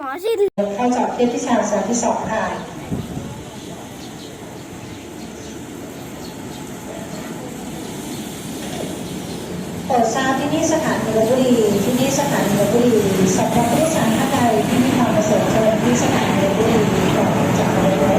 หมอสิเข้าจอบเทียบที่ชาญสถานที่สองค่ะเปิดซาที่นี่สถานีลพบุรีที่นี่สถานีลพบุรีสำหรับผู้โดยสารท่านใดที่มีความประสงค์จะลงที่สถานีลพบุรีก่อนจากรถปร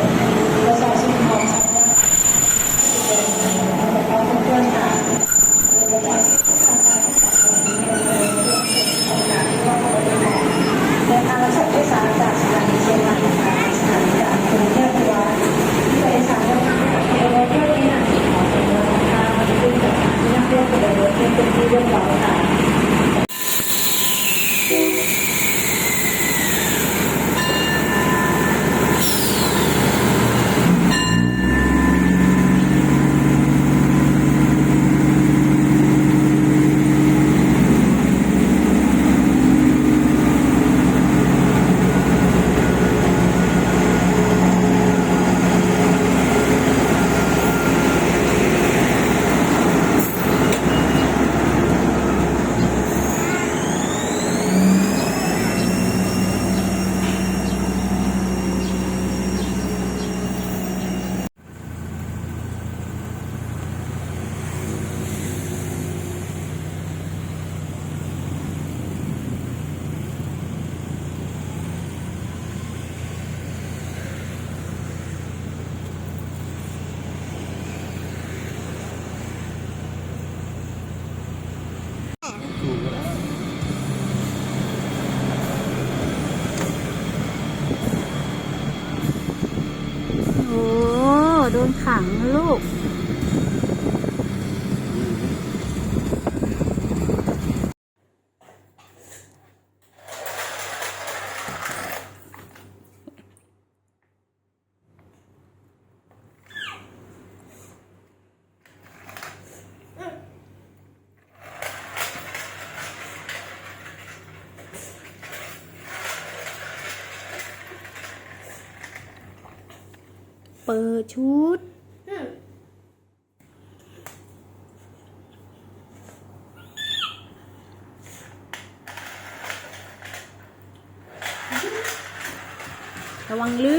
เปิดชุดระวังลื่น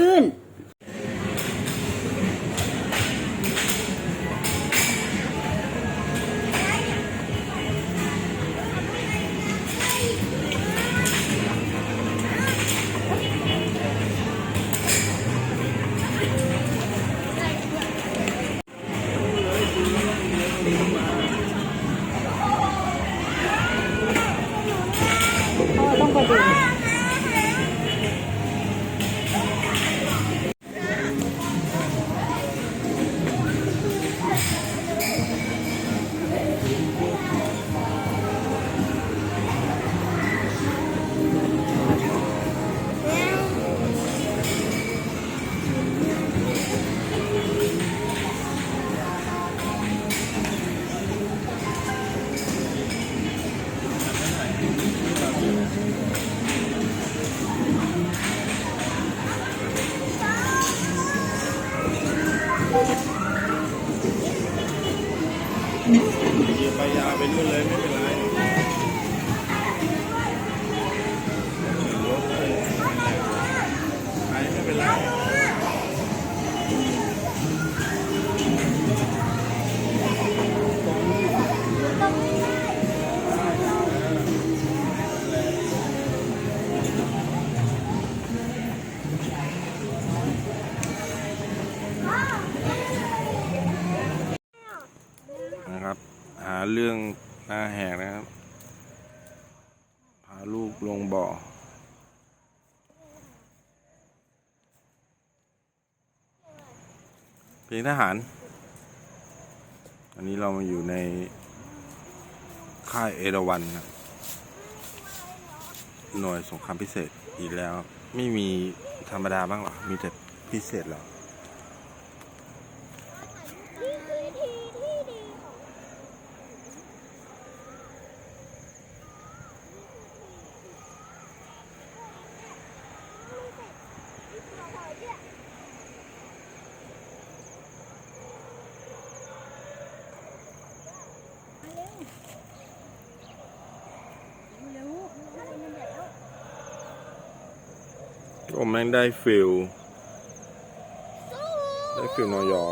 ไปยาไปนู่นเลยไม่เป็นไร เรื่องหน้าแหกนะครับ พาลูกลงบ่อ เพลงทหาร อันนี้เรามาอยู่ในค่ายเอราวันนะหน่วยสงครามพิเศษอีกแล้ว ไม่มีธรรมดาบ้างหรอ มีแต่พิเศษหรอ โอ้แม่งได้ฟิลได้ฟิลนอยอ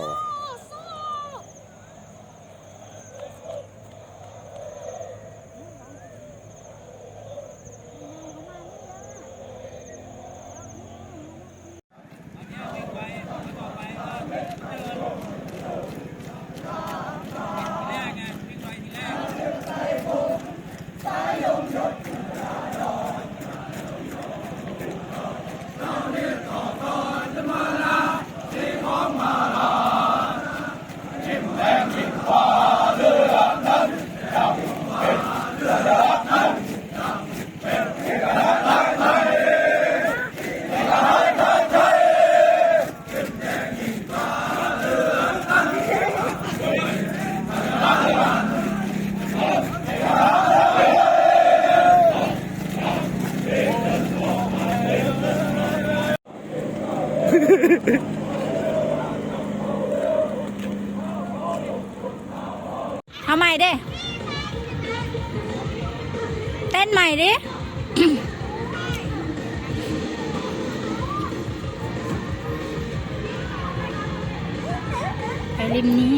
ดิเต้นใหม่ดิไปริมนี้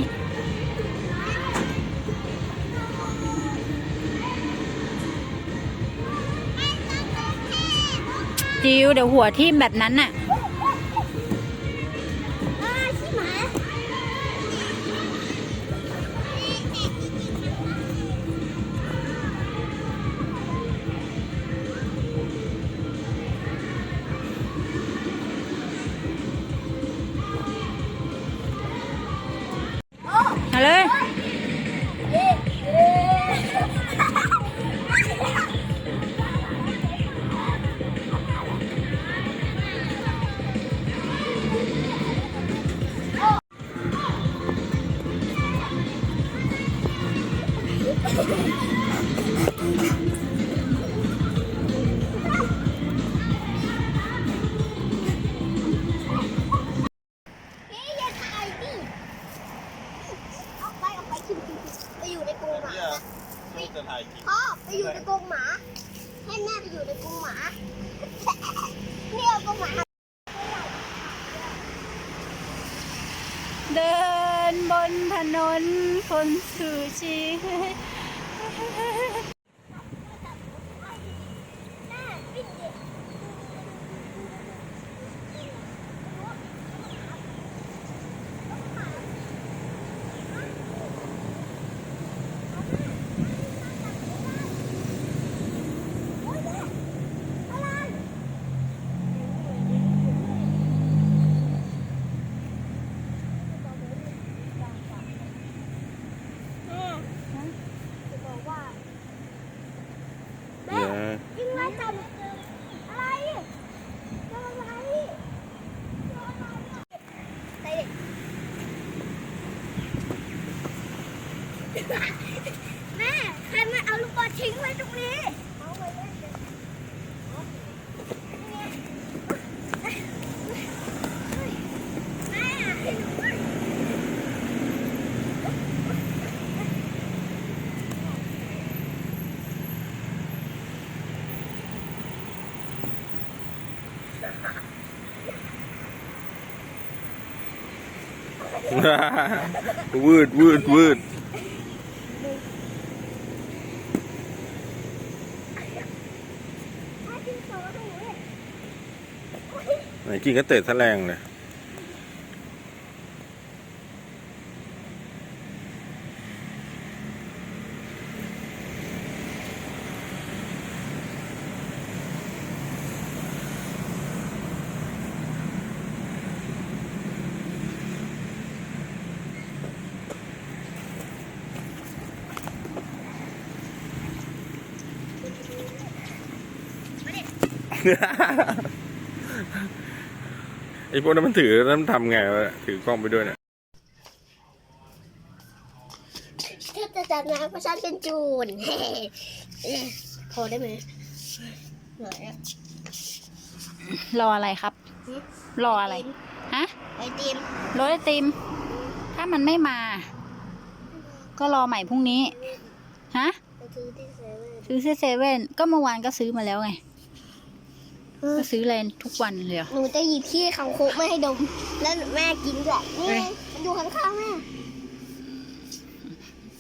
จิวเดี๋ยวหัวทิ่มแบบนั้นน่ะ เดินบนถนนคนสู่ชีวิต จะบอกว่า อย่า ยิงไล่จับอะไรทำอะไรไปดิแม่ ใครมาเอาลูกบอลทิ้งไว้ตรงนี้เอาไว้เล่นเลยแม่ให้หนูด้วย วืดวืดวืดถ้าทิ้งตัวไว้ตรงนี้ไหนกินก็เตะแสแรงเลย ไอพวกนั้นมันถือแล้วมันทำไงวะถือกล้องไปด้วยเนี่ยถ้าจะจับนะเพราะฉันเป็นจูนพอได้ไหมไหนอะรออะไรครับ รออะไร ฮะไอติมรถไอติม ถ้ามันไม่มา ก็รอใหม่พรุ่งนี้ ฮะไปซื้อที่เซเว่นซื้อที่เซเว่น ก็เมื่อวานก็ซื้อมาแล้วไง ก็ซื้ออะไรทุกวันเลยเหรอ หนูจะหยิบที่คังคกไม่ให้ดม แล้วแม่กินด้วยนี่เอ้ยมันอยู่ข้างๆแม่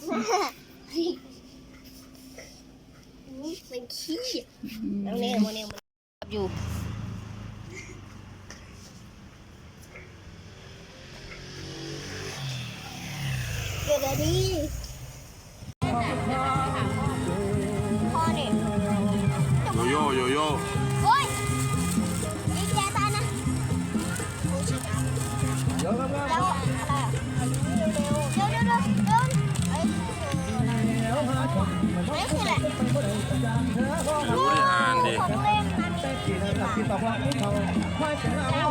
แม่นี่มันขี้อะแล้วเนี่ยโมเนลมันอยู่ ไม่เอาเ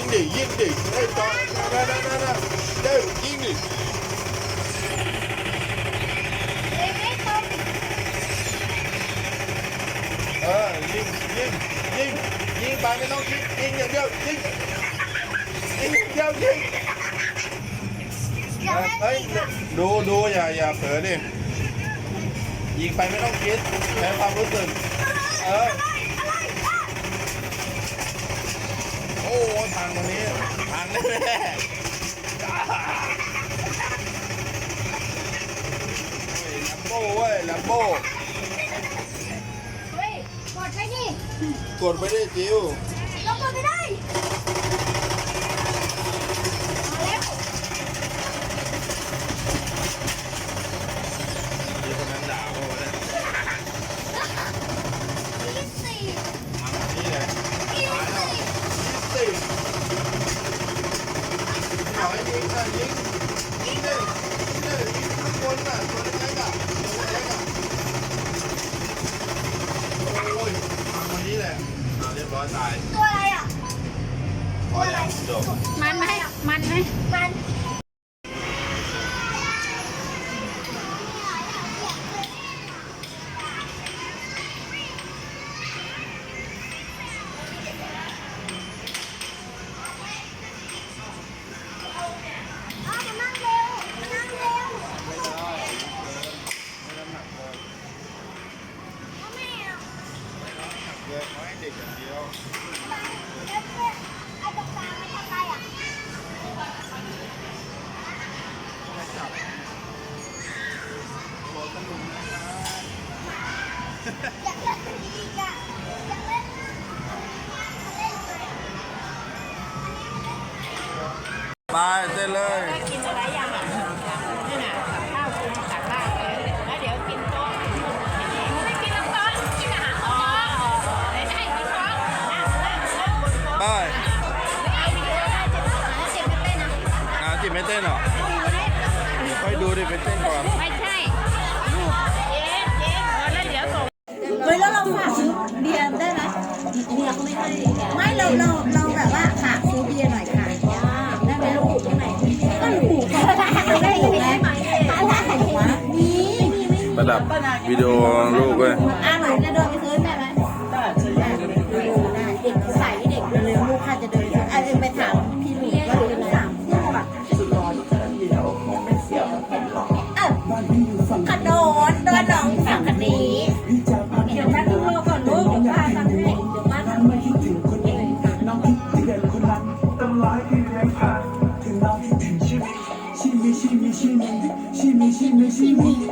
ยิงดิยิงดิเฮ้ยจอได้ได้ได้ได้เด้ยิงดิเออยิงยิงยิงยิงไปไม่ต้องคิดยิงอย่างเดียวยิงยิงอย่างเดียวยิงอย่าให้เฮ้ยดูดูอย่าอย่าเผลอดิยิงไปไม่ต้องคิดใช้ความรู้สึกเออโอ้ทาง ตรงนี้พังแน่ลัมโบ้เว้ยลัมโบ้เฮ้ย กดไปดิ กดไปดิจิว เรากดไม่ได้มาแล้ว มีคนนั้นด่าว่าเนี่ย ยี่สี่ มานี่เลย ยี่สี่ สิเอา ให้ ไปเต้นเลย กินอะไรอย่างอะนี่น่ะกับข้าวปรุงตักบ้านเลยแล้วเดี๋ยวกินโต๊ะไม่กินน้ำต้นกินอาหารอ๋อไม่ใช่กินโต๊ะนั่งนั่งนั่งบนโต๊ะไปเอาวิดีโอได้เจ็บหาเจ็บไม่เป็นนะอะจิไม่เต้นเหรอไปดูดิไปเต้นก่อนไม่ใช่ลูกเจ๊เจ๊แล้วเดี๋ยวส่งเฮ้ยแล้วเราฝากซื้อเบียร์ได้ไหมเบียร์เขาไม่ให้ไม่เราเราเราแบบว่าฝากซื้อเบียร์หน่อย ดับวิดีโอลูกเว้ยอาหนูจะเดินไปซื้อได้ไหมได้เด็กใส่เด็กเร็วลูกค่ะจะเดินอาจจะไปถามพี่หมีว่าเรียนสามที่จังหวัดขนนตัวน้องสามคนนี้เดี๋ยวแม่ต้องรอก่อนลูกเดี๋ยวป้าทำให้เดี๋ยวป้าทำให้น้องคิดถึงคนนั้นตำลายที่เลี้ยงผ่านถึงน้องคิดถึงชีวิตชีวิตชีวิตชีวิตชีวิตชีวิตชีวิต